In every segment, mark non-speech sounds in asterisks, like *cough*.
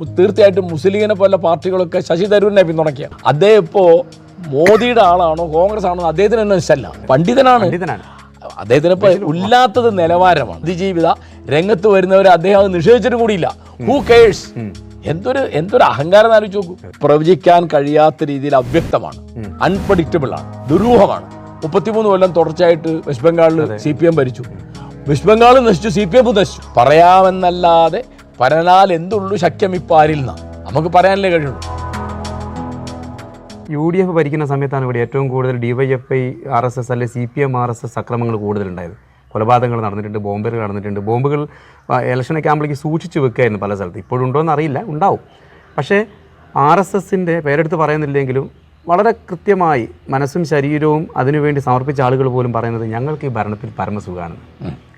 തീർച്ചയായിട്ടും മുസ്ലിം ലീഗിനെ പോലെ പാർട്ടികളൊക്കെ ശശി തരൂരിനെ പിന്തുണയ്ക്കുക. അദ്ദേഹം ഇപ്പോ മോദിയുടെ ആളാണോ കോൺഗ്രസ് ആണോ അദ്ദേഹത്തിന് തന്നെ ഇഷ്ടമല്ല. പണ്ഡിതനാണ്. അദ്ദേഹത്തിന് ഇപ്പൊ ഇല്ലാത്തത് നിലവാരമാണ്. അതിജീവിത രംഗത്ത് വരുന്നവരെ അദ്ദേഹം അത് നിഷേധിച്ചിട്ട് കൂടിയില്ല. ഹൂ കേഴ്സ് എന്തൊരു എന്തൊരു അഹങ്കാരം ആലോചിച്ച് നോക്കൂ. പ്രവചിക്കാൻ കഴിയാത്ത രീതിയിൽ അവ്യക്തമാണ്. അൺപ്രഡിക്റ്റബിൾ ആണ്. ദുരൂഹമാണ്. മുപ്പത്തിമൂന്ന് കൊല്ലം തുടർച്ചയായിട്ട് വെസ്റ്റ് ബംഗാളിൽ സി പി എം ഭരിച്ചു. വെസ്റ്റ് ബംഗാൾ നശിച്ചു സി പി എം നശിച്ചു. പറയാമെന്നല്ലാതെ പരനാൽ എന്തുള്ളൂ ശക്യം ഇപ്പാരിൽ നിന്നാ നമുക്ക് പറയാനല്ലേ കഴിയുള്ളൂ. യു ഡി എഫ് ഭരിക്കുന്ന സമയത്താണ് ഇവിടെ ഏറ്റവും കൂടുതൽ ഡിവൈഎഫ്ഐ ആർ എസ് എസ് അല്ലെങ്കിൽ C P M R S S അക്രമങ്ങൾ കൂടുതലുണ്ടായത്. കൊലപാതകങ്ങൾ നടന്നിട്ടുണ്ട് ബോംബുകൾ നടന്നിട്ടുണ്ട്. ബോംബുകൾ ഇലക്ഷൻ ക്യാമ്പിലേക്ക് സൂക്ഷിച്ച് വെക്കുകയായിരുന്നു പല സ്ഥലത്ത്. ഇപ്പോഴുണ്ടോ എന്ന് അറിയില്ല ഉണ്ടാവും. പക്ഷേ ആർ എസ് എസിന്റെ പേരെടുത്ത് പറയുന്നില്ലെങ്കിലും വളരെ കൃത്യമായി മനസ്സും ശരീരവും അതിനുവേണ്ടി സമർപ്പിച്ച ആളുകൾ പോലും പറയുന്നത് ഞങ്ങൾക്ക് ഈ ഭരണത്തിൽ പരമസുഖമാണ്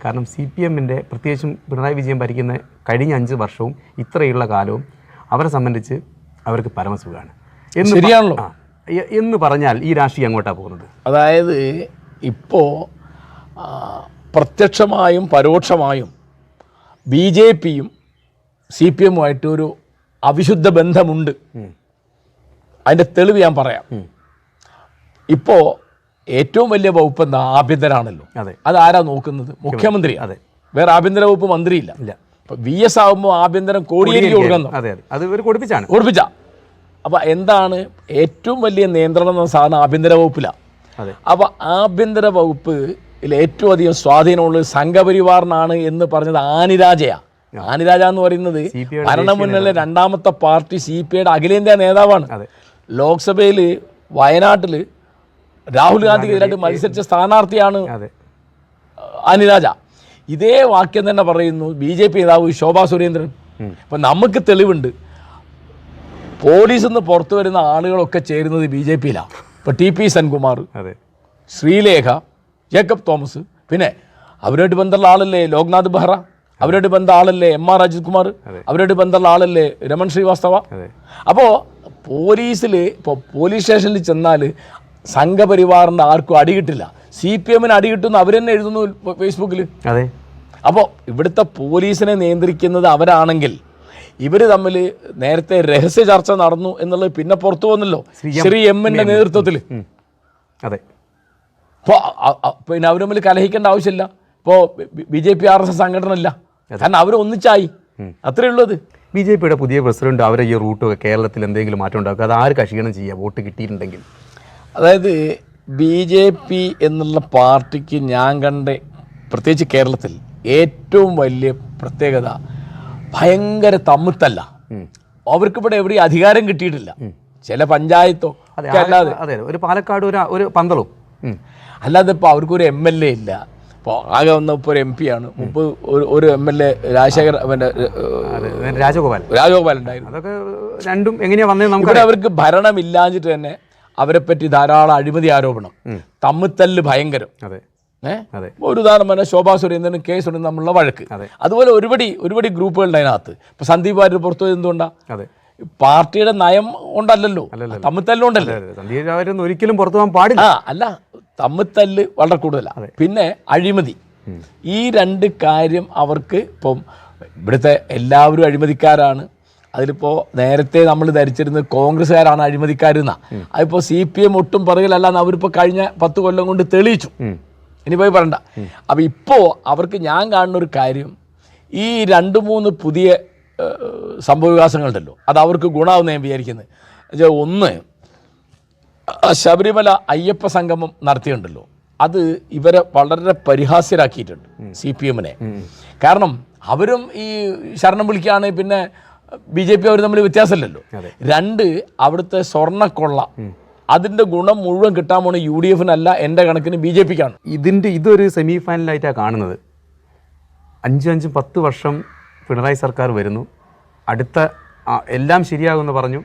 കാരണം സി പി എമ്മിന്റെ പ്രത്യേകിച്ചും പിണറായി വിജയൻ ഭരിക്കുന്ന കഴിഞ്ഞ അഞ്ച് വർഷവും ഇത്രയുള്ള കാലവും അവരെ സംബന്ധിച്ച് അവർക്ക് പരമസുഖമാണ്. എന്ന് ശരിയാണല്ലോ. എന്ന് പറഞ്ഞാൽ ഈ രാഷ്ട്രീയം എങ്ങോട്ടാണ് പോകുന്നത്. അതായത് ഇപ്പോൾ പ്രത്യക്ഷമായും പരോക്ഷമായും ബി ജെ പിയും സി പി എമ്മുമായിട്ട് ഒരു അവിശുദ്ധ ബന്ധമുണ്ട്. അതിന്റെ തെളിവ് ഞാൻ പറയാം. ഇപ്പോൾ ഏറ്റവും വലിയ വകുപ്പ് എന്താ ആഭ്യന്തരാണല്ലോ. അതെ. ആരാ നോക്കുന്നത്? മുഖ്യമന്ത്രി. അതെ. വേറെ ആഭ്യന്തര വകുപ്പ് മന്ത്രിയില്ല. ഇല്ല. വി എസ് ആകുമ്പോൾ ആഭ്യന്തരം കോടിയേരി കൊടുക്കുന്നു അതെ അതെ. അത് ഇവർ കൊടുപ്പിച്ചാണ്. ഓർപ്പിച്ച അപ്പൊ എന്താണ് ഏറ്റവും വലിയ നിയന്ത്രണം എന്ന സാധനം ആഭ്യന്തര വകുപ്പിലാണ് അതെ. അപ്പൊ ആഭ്യന്തര വകുപ്പിൽ ഏറ്റവും അധികം സ്വാധീനമുള്ള സംഘപരിവാറിനാണ് എന്ന് പറഞ്ഞത് ആനിരാജയാ. ആനിരാജ എന്ന് പറയുന്നത് ഭരണമുന്നണിയിലെ രണ്ടാമത്തെ പാർട്ടി സി പി ഐയുടെ അഖിലേന്ത്യാ നേതാവാണ്. അതെ. ലോക്സഭയിൽ വയനാട്ടിൽ രാഹുൽ ഗാന്ധിക്കെതിരായിട്ട് മത്സരിച്ച സ്ഥാനാർത്ഥിയാണ് അനിരാജ. ഇതേ വാക്യം തന്നെ പറയുന്നു ബി ജെ പി നേതാവ് ശോഭാ സുരേന്ദ്രൻ. അപ്പം നമുക്ക് തെളിവുണ്ട്. പോലീസിൽ നിന്ന് പുറത്തു വരുന്ന ആളുകളൊക്കെ ചേരുന്നത് ബി ജെ പിയിലാണ് ഇപ്പൊ ടി പി സെൻകുമാർ ശ്രീലേഖ ജേക്കബ് തോമസ്. പിന്നെ അവരുമായിട്ട് ബന്ധമുള്ള ആളല്ലേ ലോക്നാഥ് ബെഹ്റ? അവരുമായിട്ട് ബന്ധ ആളല്ലേ എം ആർ അജിത് കുമാർ? അവരുമായിട്ട് ബന്ധമുള്ള ആളല്ലേ രമൺ ശ്രീവാസ്തവ? അപ്പോൾ പോലീസിൽ ഇപ്പോൾ പോലീസ് സ്റ്റേഷനിൽ ചെന്നാൽ സംഘപരിവാറിന്റെ ആർക്കും അടി കിട്ടില്ല. സി പി എമ്മിന് അടി കിട്ടുമെന്ന് അവർ തന്നെ എഴുതുന്നു ഫേസ്ബുക്കിൽ അതെ. അപ്പോൾ ഇവിടുത്തെ പോലീസിനെ നിയന്ത്രിക്കുന്നത് അവരാണെങ്കിൽ ഇവർ തമ്മിൽ നേരത്തെ രഹസ്യ ചർച്ച നടന്നു എന്നുള്ളത് പിന്നെ പുറത്തു വന്നല്ലോ ശ്രീ എമ്മിന്റെ നേതൃത്വത്തിൽ അതെ. അപ്പോൾ പിന്നെ അവർ തമ്മിൽ കലഹിക്കേണ്ട ആവശ്യമില്ല. ഇപ്പോൾ B J P R S S സംഘടന ഇല്ല കാരണം അവർ ഒന്നിച്ചായി. അത്രയേ ഉള്ളത് ബി ജെ പിയുടെ പുതിയ പ്രസിഡന്റ് അവരെ ഈ റൂട്ട് കേരളത്തിൽ എന്തെങ്കിലും മാറ്റം ഉണ്ടാക്കുക? അത് ആര് കഷികണം ചെയ്യുക? വോട്ട് കിട്ടിയിട്ടുണ്ടെങ്കിൽ. അതായത് ബി ജെ പി എന്നുള്ള പാർട്ടിക്ക് ഞാൻ കണ്ട പ്രത്യേകിച്ച് കേരളത്തിൽ ഏറ്റവും വലിയ പ്രത്യേകത ഭയങ്കര തമ്മിത്തല്ല. അവർക്കിവിടെ എവിടെയും അധികാരം കിട്ടിയിട്ടില്ല. ചില പഞ്ചായത്തോ അല്ലാതെ. അതെ ഒരു പാലക്കാട് ഒരു ഒരു പന്തളും. അല്ലാതെ ഇപ്പോൾ അവർക്കൊരു എം എൽ എ ഇല്ല. ഇപ്പോൾ ആകെ വന്ന ഇപ്പോൾ ഒരു എം പി ആണ്. മുമ്പ് ഒരു ഒരു M L A Rajasekhar Rajagopal Rajagopal ഉണ്ടായിരുന്നു. അതൊക്കെ രണ്ടും എങ്ങനെയാ വന്നത് നമുക്ക് അവർക്ക് ഭരണമില്ലാഞ്ഞിട്ട് തന്നെ അവരെ പറ്റി ധാരാളം അഴിമതി ആരോപണം. തമ്മിത്തല്ല് ഭയങ്കരം. അതെ? ഒരു ഉദാഹരണം പറഞ്ഞാൽ ശോഭാ സുരേന്ദ്രൻ കെ സുരേന്ദ്രനും തമ്മിലുള്ള വഴക്ക്. അതെ. അതുപോലെ ഒരുപടി ഒരുപടി ഗ്രൂപ്പുകളുടെ അതിനകത്ത്. ഇപ്പൊ സന്ദീപ് വാര്യർ പുറത്തു എന്തുകൊണ്ടാ? പാർട്ടിയുടെ നയം കൊണ്ടല്ലല്ലോ തമ്മിത്തല്ലുണ്ടല്ലോ ഒരിക്കലും പുറത്തു പോകാൻ പാടില്ല. അല്ല. തമ്മിത്തല്ല് വളരെ കൂടുതലാണ് പിന്നെ അഴിമതി. ഈ രണ്ട് കാര്യം അവർക്ക് ഇപ്പം ഇവിടുത്തെ എല്ലാവരും അഴിമതിക്കാരാണ്. അതിലിപ്പോൾ നേരത്തെ നമ്മൾ ധരിച്ചിരുന്നത് കോൺഗ്രസ്സുകാരാണ് അഴിമതിക്കാരുന്ന. അതിപ്പോ സി പി എം ഒട്ടും പറയലല്ല അവരിപ്പോൾ കഴിഞ്ഞ പത്ത് കൊല്ലം കൊണ്ട് തെളിയിച്ചു. ഇനി പോയി പറയണ്ട. അപ്പോൾ ഇപ്പോ അവർക്ക് ഞാൻ കാണുന്ന ഒരു കാര്യം ഈ രണ്ട് മൂന്ന് പുതിയ സംഭവവികാസങ്ങളുണ്ടല്ലോ. അത് അവർക്ക് ഗുണമാവുന്ന ഞാൻ വിചാരിക്കുന്നത് ഒന്ന് ശബരിമല അയ്യപ്പ സംഗമം നടത്തിയിട്ടുണ്ടല്ലോ. അത് ഇവരെ വളരെ പരിഹാസ്യരാക്കിയിട്ടുണ്ട് സി പി എമ്മിനെ കാരണം അവരും ഈ ശരണം വിളിക്കുകയാണ് പിന്നെ ബി ജെ പി അവർ തമ്മിൽ വ്യത്യാസമില്ലല്ലോ. രണ്ട് അവിടുത്തെ സ്വർണക്കൊള്ള. അതിന്റെ ഗുണം മുഴുവൻ കിട്ടാൻ പോണ യു ഡി എഫിനല്ല എന്റെ കണക്കിന് ബി ജെ പിക്കാണ്. ഇതിന്റെ ഇതൊരു സെമി ഫൈനലായിട്ടാണ് കാണുന്നത്. അഞ്ച് അഞ്ചും പത്ത് വർഷം പിണറായി സർക്കാർ വരുന്നു. അടുത്ത എല്ലാം ശരിയാകുമെന്ന് പറഞ്ഞു.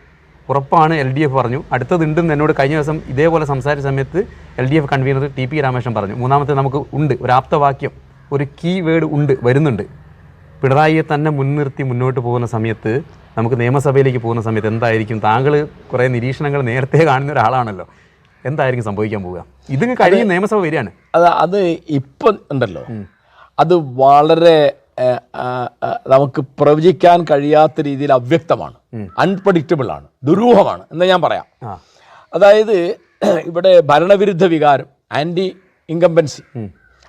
ഉറപ്പാണ് എൽ ഡി എഫ് പറഞ്ഞു. അടുത്തതുണ്ടെന്ന് എന്നോട് കഴിഞ്ഞ ദിവസം ഇതേപോലെ സംസാരിച്ച സമയത്ത് L D F convener T P Rameswaran പറഞ്ഞു. മൂന്നാമത്തെ നമുക്ക് ഉണ്ട്. ഒരു ആപ്തവാക്യം ഒരു കീ വേർഡ് ഉണ്ട് വരുന്നുണ്ട്. പിണറായിയെ തന്നെ മുൻനിർത്തി മുന്നോട്ട് പോകുന്ന സമയത്ത് നമുക്ക് നിയമസഭയിലേക്ക് പോകുന്ന സമയത്ത് എന്തായിരിക്കും? താങ്കൾ കുറേ നിരീക്ഷണങ്ങൾ നേരത്തെ കാണുന്ന ഒരാളാണല്ലോ. എന്തായിരിക്കും സംഭവിക്കാൻ പോവുക? ഇതിന് കഴിയും നിയമസഭ വരികയാണ്. അത് അത് ഇപ്പം ഉണ്ടല്ലോ. അത് വളരെ നമുക്ക് പ്രവചിക്കാൻ കഴിയാത്ത രീതിയിൽ അവ്യക്തമാണ്. അൺപ്രഡിക്റ്റബിൾ ആണ്. ദുരൂഹമാണ് എന്ന് ഞാൻ പറയാം. അതായത് ഇവിടെ ഭരണവിരുദ്ധ വികാരം ആന്റി ഇൻകംബൻസി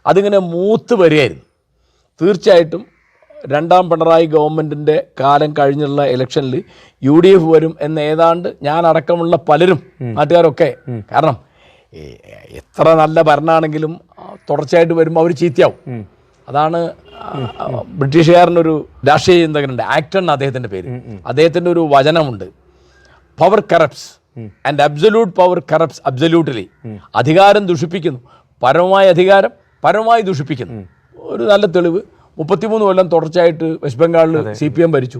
അതിങ്ങനെ മൂത്ത് വരികയായിരുന്നു. തീർച്ചയായിട്ടും രണ്ടാം പിണറായി ഗവൺമെന്റിന്റെ കാലം കഴിഞ്ഞുള്ള ഇലക്ഷനിൽ യു ഡി എഫ് വരും എന്ന് ഏതാണ്ട് ഞാൻ അടക്കമുള്ള പലരും നാട്ടുകാരൊക്കെ. കാരണം എത്ര നല്ല ഭരണമാണെങ്കിലും തുടർച്ചയായിട്ട് വരുമ്പോൾ അവർ ചീത്തയാവും. അതാണ് ബ്രിട്ടീഷുകാരനൊരു രാഷ്ട്രീയ ചിന്തകനുണ്ട്. ആക്ടൺ അദ്ദേഹത്തിന്റെ പേര്. അദ്ദേഹത്തിന്റെ ഒരു വചനമുണ്ട്. Power corrupts and absolute power corrupts absolutely അധികാരം ദുഷിപ്പിക്കുന്നു. പരമമായ അധികാരം പരമമായി ദുഷിപ്പിക്കുന്നു. ഒരു നല്ല തെളിവ് മുപ്പത്തിമൂന്ന് കൊല്ലം തുടർച്ചയായിട്ട് വെസ്റ്റ് ബംഗാളിൽ സി പി എം ഭരിച്ചു.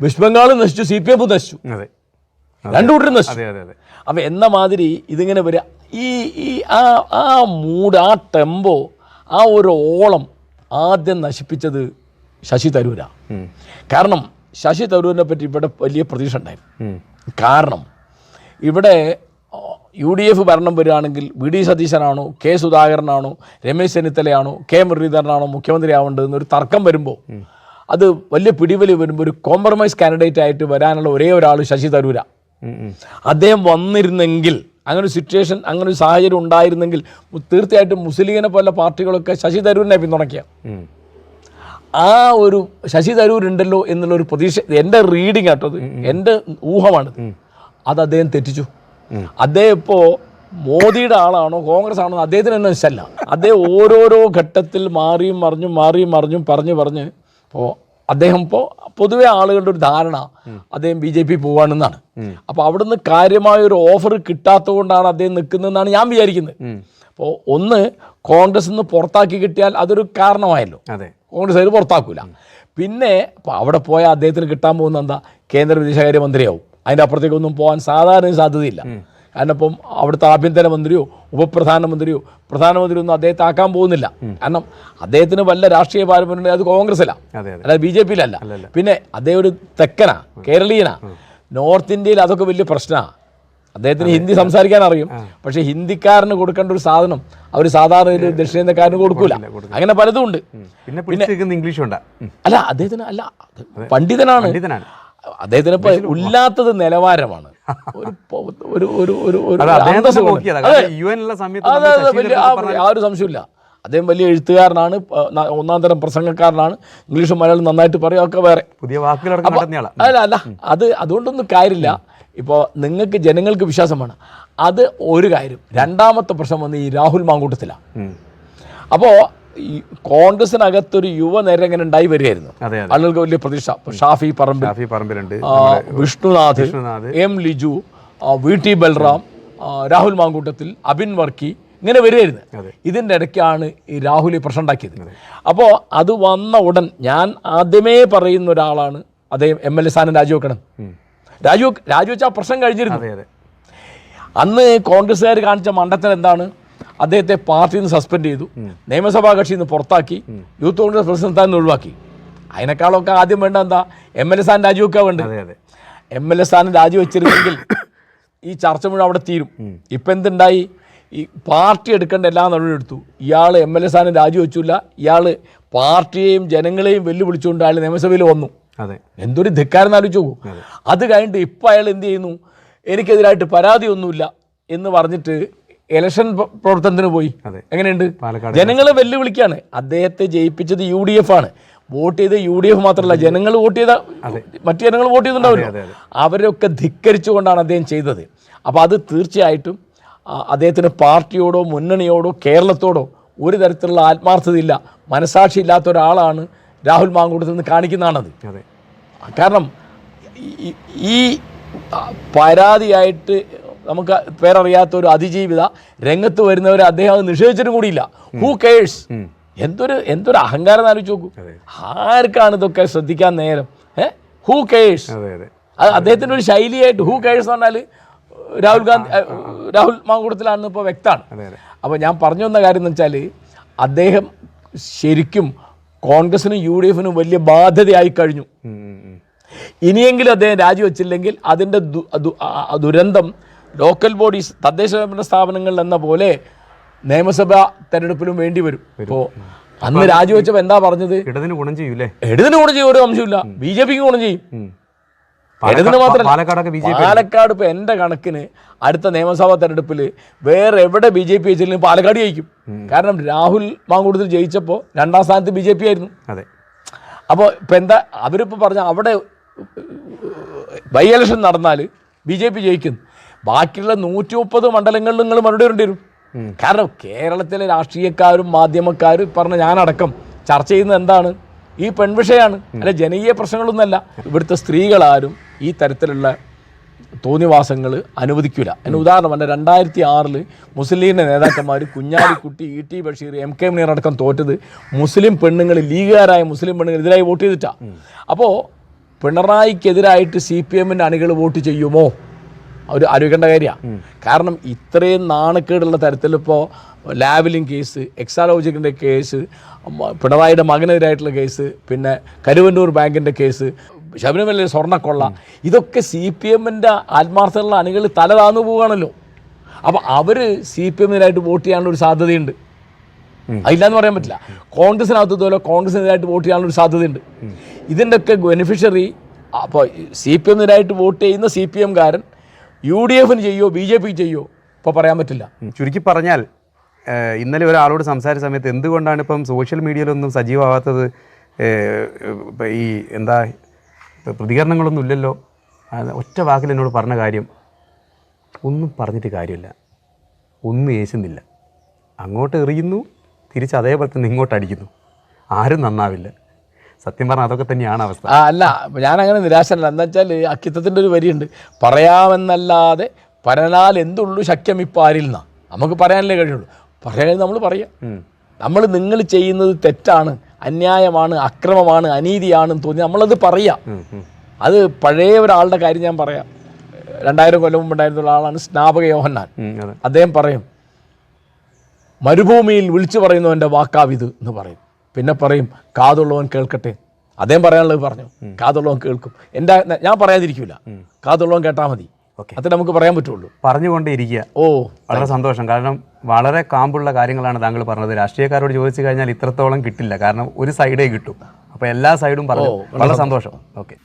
വെസ്റ്റ് ബംഗാളും നശിച്ചു സി പി എം നശിച്ചു. അതെ. രണ്ടു കൂട്ടരും നശിച്ചു. അപ്പം എന്ന മാതിരി ഇതിങ്ങനെ വരിക. ഈ ഈ ആ ആ മൂഡ് ആ ടെമ്പോ ആ ഒരു ഓളം ആദ്യം നശിപ്പിച്ചത് ശശി തരൂരാണ് ഉം. കാരണം ശശി തരൂരിനെ പറ്റി ഇവിടെ വലിയ പ്രതീക്ഷ ഉണ്ടായിരുന്നു കാരണം ഇവിടെ യു ഡി എഫ് ഭരണം വരികയാണെങ്കിൽ വി ഡി സതീശനാണോ കെ സുധാകരനാണോ രമേശ് ചെന്നിത്തലയാണോ കെ മുരളീധരനാണോ മുഖ്യമന്ത്രി ആവേണ്ടത് എന്നൊരു തർക്കം വരുമ്പോൾ അത് വലിയ പിടിവലി വരുമ്പോൾ ഒരു കോംപ്രമൈസ് കാൻഡിഡേറ്റ് ആയിട്ട് വരാനുള്ള ഒരേ ഒരാൾ ശശി തരൂര. അദ്ദേഹം വന്നിരുന്നെങ്കിൽ അങ്ങനെ ഒരു സിറ്റുവേഷൻ അങ്ങനെ ഒരു സാഹചര്യം ഉണ്ടായിരുന്നെങ്കിൽ തീർച്ചയായിട്ടും മുസ്ലിം പോലെ പാർട്ടികളൊക്കെ ശശി തരൂരിനെ പിന്തുണയ്ക്കുക. ആ ഒരു ശശി തരൂർ ഉണ്ടല്ലോ എന്നുള്ള ഒരു പ്രതീക്ഷ എന്റെ റീഡിങ് ആട്ടോ അത്. എന്റെ ഊഹമാണ് അത് അദ്ദേഹം തെറ്റിച്ചു. അദ്ദേഹം ഇപ്പോൾ മോദിയുടെ ആളാണോ? കോൺഗ്രസ് ആണോ അദ്ദേഹത്തിന് തന്നെ ശല്ല അദ്ദേഹം ഓരോരോ ഘട്ടത്തിൽ മാറിയും മറിഞ്ഞും മാറിയും മറിഞ്ഞും പറഞ്ഞു പറഞ്ഞ് ഇപ്പോൾ അദ്ദേഹം ഇപ്പോൾ പൊതുവെ ആളുകളുടെ ഒരു ധാരണ അദ്ദേഹം ബി ജെ പി പോവാണെന്നാണ്. അപ്പോൾ അവിടുന്ന് കാര്യമായ ഒരു ഓഫർ കിട്ടാത്തതുകൊണ്ടാണ് അദ്ദേഹം നിൽക്കുന്നതെന്നാണ് ഞാൻ വിചാരിക്കുന്നത്. അപ്പോൾ ഒന്ന് കോൺഗ്രസ് നിന്ന് പുറത്താക്കി കിട്ടിയാൽ അതൊരു കാരണമായല്ലോ. അതെ. കോൺഗ്രസ് അതിൽ പുറത്താക്കൂല. പിന്നെ അപ്പോൾ അവിടെ പോയാൽ അദ്ദേഹത്തിന് കിട്ടാൻ പോകുന്ന എന്താ? കേന്ദ്ര വിദേശകാര്യ മന്ത്രിയാവും. അതിന്റെ അപ്പുറത്തേക്കൊന്നും പോകാൻ സാധാരണ സാധ്യതയില്ല. കാരണം ഇപ്പം അവിടുത്തെ ആഭ്യന്തരമന്ത്രിയോ ഉപപ്രധാനമന്ത്രിയോ പ്രധാനമന്ത്രിയോ ഒന്നും അദ്ദേഹത്തെ ആക്കാൻ പോകുന്നില്ല കാരണം അദ്ദേഹത്തിന് വല്ല രാഷ്ട്രീയ പാരമ്പര്യം അത് കോൺഗ്രസ്സിലാണ് അല്ലാതെ ബി ജെ പിയിലല്ല. പിന്നെ അദ്ദേഹം ഒരു തെക്കനാ കേരളീയനാ. നോർത്ത് ഇന്ത്യയിൽ അതൊക്കെ വലിയ പ്രശ്നമാണ് അദ്ദേഹത്തിന് ഹിന്ദി സംസാരിക്കാൻ അറിയും. പക്ഷേ ഹിന്ദിക്കാരന് കൊടുക്കേണ്ട ഒരു സാധനം അവർ സാധാരണ ഒരു ദക്ഷിണേന്ത്യക്കാരന് കൊടുക്കൂല. അങ്ങനെ പലതും ഉണ്ട്. പിന്നെ ഇംഗ്ലീഷ് ഉണ്ടാ അല്ല അദ്ദേഹത്തിന് അല്ല പണ്ഡിതനാണ്. പണ്ഡിതനാണ്. അദ്ദേഹത്തിന് ഇപ്പൊ ഇല്ലാത്തത് നിലവാരമാണ്. ഒരു ഒരു ഒരു ആ- ഒരു സംശയമില്ല അദ്ദേഹം വലിയ എഴുത്തുകാരനാണ് ഒന്നാം തരം പ്രസംഗക്കാരനാണ്. ഇംഗ്ലീഷും മലയാളം നന്നായിട്ട് പറയുക ഒക്കെ വേറെ. പുതിയ അല്ല അല്ല അത് അതുകൊണ്ടൊന്നും കാര്യമില്ല. ഇപ്പോൾ നിങ്ങൾക്ക് ജനങ്ങൾക്ക് വിശ്വാസമാണ് അത് ഒരു കാര്യം. രണ്ടാമത്തെ പ്രശ്നം വന്ന് ഈ രാഹുൽ മാങ്കൂട്ടത്തിലാണ്. അപ്പോൾ കോൺഗ്രസിനകത്തൊരു യുവനിര ഇങ്ങനെ ഉണ്ടായി വരികയായിരുന്നു. ആളുകൾക്ക് വലിയ പ്രതീക്ഷ Shafi Parambil. പറമ്പിലുണ്ട്. Vishnunath. M Liju V T Balram Rahul Mankoottathil Abin Varkey ഇങ്ങനെ വരികയായിരുന്നു. ഇതിന്റെ ഇടയ്ക്കാണ് ഈ രാഹുൽ ഈ പ്രശ്നം ഉണ്ടാക്കിയത്. അപ്പോൾ അത് വന്ന ഉടൻ ഞാൻ ആദ്യമേ പറയുന്ന ഒരാളാണ് അദ്ദേഹം എം എൽ എ സ്ഥാനം രാജിവെക്കണം. രാജു രാജിവെച്ച ആ പ്രശ്നം കഴിഞ്ഞിരുന്നു. അന്ന് കോൺഗ്രസ്സുകാർ കാണിച്ച മണ്ടത്തിൽ എന്താണ്? അദ്ദേഹത്തെ പാർട്ടിയിൽ നിന്ന് സസ്പെൻഡ് ചെയ്തു. നിയമസഭാ കക്ഷിയിൽ നിന്ന് പുറത്താക്കി യൂത്ത് കോൺഗ്രസ് പ്രസിഡന്റ് സ്ഥാനം നിന്ന് ഒഴിവാക്കി. അതിനേക്കാളൊക്കെ ആദ്യം വേണ്ട എന്താ? എം എൽ എ സ്ഥാനം രാജിവെക്കാൻ വേണ്ട അതെ അതെ. എം എൽ എ സ്ഥാനം രാജിവെച്ചിരുന്നെങ്കിൽ *coughs* ഈ ചർച്ച മുഴുവൻ അവിടെ തീരും. ഇപ്പം എന്തുണ്ടായി? ഈ പാർട്ടി എടുക്കേണ്ട എല്ലാ നടപടിയും എടുത്തു. ഇയാൾ എം എൽ എ സ്ഥാനം രാജിവെച്ചില്ല. ഇയാൾ പാർട്ടിയെയും ജനങ്ങളെയും വെല്ലുവിളിച്ചുകൊണ്ട് അയാൾ നിയമസഭയിൽ വന്നു. അതെ. എന്തൊരു ധിക്കാരെന്ന് ആലോചിച്ച് പോകും അത് കഴിഞ്ഞിട്ട് ഇപ്പം അയാൾ എന്ത് ചെയ്യുന്നു? എനിക്കെതിരായിട്ട് പരാതിയൊന്നുമില്ല എന്ന് പറഞ്ഞിട്ട് ഇലക്ഷൻ പ്ര- പ്രവർത്തനത്തിന് പോയി. എങ്ങനെയുണ്ട്? ജനങ്ങളെ വെല്ലുവിളിക്കാണ് അദ്ദേഹത്തെ ജയിപ്പിച്ചത് യു ഡി എഫ് ആണ്. വോട്ട് ചെയ്ത് യു ഡി എഫ് മാത്രമല്ല ജനങ്ങൾ വോട്ട് ചെയ്ത മറ്റു ജനങ്ങൾ വോട്ട് ചെയ്തിട്ടുണ്ടാവില്ല. അവരൊക്കെ ധിക്കരിച്ചുകൊണ്ടാണ് അദ്ദേഹം ചെയ്തത്. അപ്പോൾ അത് തീർച്ചയായിട്ടും അദ്ദേഹത്തിന് പാർട്ടിയോടോ മുന്നണിയോടോ കേരളത്തോടോ ഒരു തരത്തിലുള്ള ആത്മാർത്ഥതയില്ല മനസാക്ഷി ഇല്ലാത്ത ഒരാളാണ് രാഹുൽ മാങ്കൂട്ടത്തിൽ നിന്ന് കാണിക്കുന്നതാണത്. കാരണം ഈ പരാതിയായിട്ട് നമുക്ക് പേരറിയാത്ത ഒരു അതിജീവിത രംഗത്ത് വരുന്നവരെ അദ്ദേഹം അത് നിഷേധിച്ചിട്ടും കൂടിയില്ല. ഹൂ കേഴ്സ് എന്തൊരു എന്തൊരു അഹങ്കാരം ആലോചിച്ച് നോക്കൂ. ആർക്കാണ് ഇതൊക്കെ ശ്രദ്ധിക്കാൻ നേരം? ഹൂ കേഴ്സ് അതെ അദ്ദേഹത്തിന്റെ ഒരു ശൈലിയായിട്ട് ഹൂ കേഴ്സ് എന്ന് പറഞ്ഞാൽ രാഹുൽ ഗാന്ധി രാഹുൽ മാങ്കൂട്ടത്തിലാണെന്ന് ഇപ്പോൾ വ്യക്തമാണ്. അപ്പോൾ ഞാൻ പറഞ്ഞു വന്ന കാര്യം എന്ന് വെച്ചാൽ അദ്ദേഹം ശരിക്കും കോൺഗ്രസിനും യു ഡി എഫിനും വലിയ ബാധ്യതയായി കഴിഞ്ഞു. ഇനിയെങ്കിലും അദ്ദേഹം രാജിവെച്ചില്ലെങ്കിൽ അതിന്റെ ദുരന്തം ലോക്കൽ ബോഡീസ് തദ്ദേശ സ്വയംഭരണ സ്ഥാപനങ്ങളിൽ എന്ന പോലെ നിയമസഭാ തെരഞ്ഞെടുപ്പിലും വേണ്ടി വരും. ഇപ്പോൾ അന്ന് രാജിവെച്ചപ്പോ എന്താ പറഞ്ഞത്? ഇടതിന് ഗുണം ചെയ്യൂലേ? ഇടതിന് ഗുണം ചെയ്യും ഒരു അംശമില്ല ബി ജെ പിക്ക് ഗുണം ചെയ്യും. പാലക്കാട് ഇപ്പൊ എന്റെ കണക്കിന് അടുത്ത നിയമസഭാ തെരഞ്ഞെടുപ്പിൽ വേറെ എവിടെ ബി ജെ പി ജയിച്ചാലും പാലക്കാട് ജയിക്കും. കാരണം രാഹുൽ മാങ്കൂട്ടത്തിൽ ജയിച്ചപ്പോൾ രണ്ടാം സ്ഥാനത്ത് ബി ജെ പി ആയിരുന്നു. അതെ. അപ്പോൾ ഇപ്പം എന്താ അവരിപ്പോൾ പറഞ്ഞ അവിടെ ബൈ ഇലക്ഷൻ നടന്നാൽ ബി ജെ പി ജയിക്കും. ബാക്കിയുള്ള നൂറ്റി മുപ്പത് മണ്ഡലങ്ങളിൽ നിങ്ങൾ മറുപടി വരേണ്ടി വരും. കാരണം കേരളത്തിലെ രാഷ്ട്രീയക്കാരും മാധ്യമക്കാരും പറഞ്ഞ ഞാനടക്കം ചർച്ച ചെയ്യുന്നത് എന്താണ്? ഈ പെൺവിഷയമാണ് അല്ല ജനകീയ പ്രശ്നങ്ങളൊന്നുമല്ല. ഇവിടുത്തെ സ്ത്രീകളാരും ഈ തരത്തിലുള്ള തോന്നിവാസങ്ങൾ അനുവദിക്കില്ല അതിന് ഉദാഹരണം പറഞ്ഞാൽ രണ്ടായിരത്തി ആറിൽ മുസ്ലിം ലീഗിന്റെ നേതാക്കന്മാർ Kunhalikutty E T Basheer M K Muneer അടക്കം തോറ്റത് മുസ്ലിം പെണ്ണുങ്ങൾ ലീഗുകാരായ മുസ്ലിം പെണ്ണുങ്ങൾ എതിരായി വോട്ട് ചെയ്തിട്ടാണ് അപ്പോൾ പിണറായിക്കെതിരായിട്ട് സി പി എമ്മിന്റെ അണികൾ വോട്ട് ചെയ്യുമോ? ഒരു ആലോചിക്കേണ്ട കാര്യമാണ് കാരണം ഇത്രയും നാണക്കേടുള്ള തരത്തിലിപ്പോൾ ലാവലിംഗ് കേസ് എക്സാലോജിക്കിന്റെ കേസ് പിണറായിയുടെ മകനെതിരായിട്ടുള്ള കേസ് പിന്നെ കരുവന്നൂർ ബാങ്കിന്റെ കേസ് ശബരിമലയിലെ സ്വർണക്കൊള്ള ഇതൊക്കെ സി പി എമ്മിന്റെ ആത്മാർത്ഥമുള്ള അണികൾ തല താന്നു പോവുകയാണല്ലോ. അപ്പോൾ അവർ സി പി എമ്മിനായിട്ട് വോട്ട് ചെയ്യാനുള്ള ഒരു സാധ്യതയുണ്ട്. അതില്ലാന്ന് പറയാൻ പറ്റില്ല. കോൺഗ്രസിനകത്ത് പോലെ കോൺഗ്രസിനെതിരായിട്ട് വോട്ട് ചെയ്യാനുള്ള ഒരു സാധ്യതയുണ്ട്. ഇതിന്റെയൊക്കെ ബെനിഫിഷ്യറി അപ്പോൾ സി പി എമ്മിനായിട്ട് വോട്ട് ചെയ്യുന്ന സി പി എംകാരൻ യു ഡി എഫിന് ചെയ്യോ ബി ജെ പി ചെയ്യോ? ഇപ്പോൾ പറയാൻ പറ്റില്ല. ചുരുക്കി പറഞ്ഞാൽ ഇന്നലെ ഒരാളോട് സംസാരിച്ച സമയത്ത് എന്തുകൊണ്ടാണ് ഇപ്പം സോഷ്യൽ മീഡിയയിലൊന്നും സജീവമാവാത്തത്? ഈ എന്താ പ്രതികരണങ്ങളൊന്നും ഇല്ലല്ലോ. ഒറ്റ വാക്കിൽ എന്നോട് പറഞ്ഞ കാര്യം ഒന്നും പറഞ്ഞിട്ട് കാര്യമില്ല. ഒന്നും ഏശുന്നില്ല. അങ്ങോട്ട് എറിയുന്നു തിരിച്ച് അതേപോലെ തന്നെ ഇങ്ങോട്ട് അടിക്കുന്നു. ആരും നന്നാവില്ല. സത്യം പറഞ്ഞാൽ അതൊക്കെ തന്നെയാണ് അവസ്ഥ. ആ അല്ല അങ്ങനെ നിരാശനല്ല. എന്താ വെച്ചാൽ അക്കിത്തത്തിന്റെ ഒരു വരിയുണ്ട്. പറയാമെന്നല്ലാതെ പരനാൽ എന്തുള്ളൂ ശക്യം ഇപ്പാരിൽ ആരിൽ നിന്നാ നമുക്ക് പറയാനല്ലേ കഴിയുള്ളൂ. പറയാൻ നമ്മൾ പറയാം. നമ്മൾ നിങ്ങൾ ചെയ്യുന്നത് തെറ്റാണ് അന്യായമാണ് അക്രമമാണ് അനീതിയാണെന്ന് തോന്നി നമ്മളത് പറയാം. അത് പഴയ ഒരാളുടെ കാര്യം ഞാൻ പറയാം. രണ്ടായിരം കൊല്ലം മുമ്പ് ഉണ്ടായിരുന്ന ഒരാളാണ് സ്നാപക യോഹന്നാൻ. അദ്ദേഹം പറയും മരുഭൂമിയിൽ വിളിച്ചു പറയുന്നവന്റെ വാക്കാവിത് എന്ന് പറയും. പിന്നെ പറയും കാതുള്ളവൻ കേൾക്കട്ടെ. അദ്ദേഹം പറയാനുള്ളത് പറഞ്ഞു. കാതുള്ളവൻ കേൾക്കും. എന്റെ ഞാൻ പറയാതിരിക്കില്ല കാതുള്ളവൻ കേട്ടാൽ മതി. അത് നമുക്ക് പറയാൻ പറ്റുള്ളൂ. പറഞ്ഞുകൊണ്ടേ ഇരിക്കുക ഓ വളരെ സന്തോഷം. കാരണം വളരെ കാമ്പുള്ള കാര്യങ്ങളാണ് താങ്കൾ പറഞ്ഞത്. രാഷ്ട്രീയക്കാരോട് ചോദിച്ചു കഴിഞ്ഞാൽ ഇത്രത്തോളം കിട്ടില്ല. കാരണം ഒരു സൈഡേ കിട്ടും. അപ്പോൾ എല്ലാ സൈഡും പറഞ്ഞു. വളരെ സന്തോഷം. ഓക്കെ.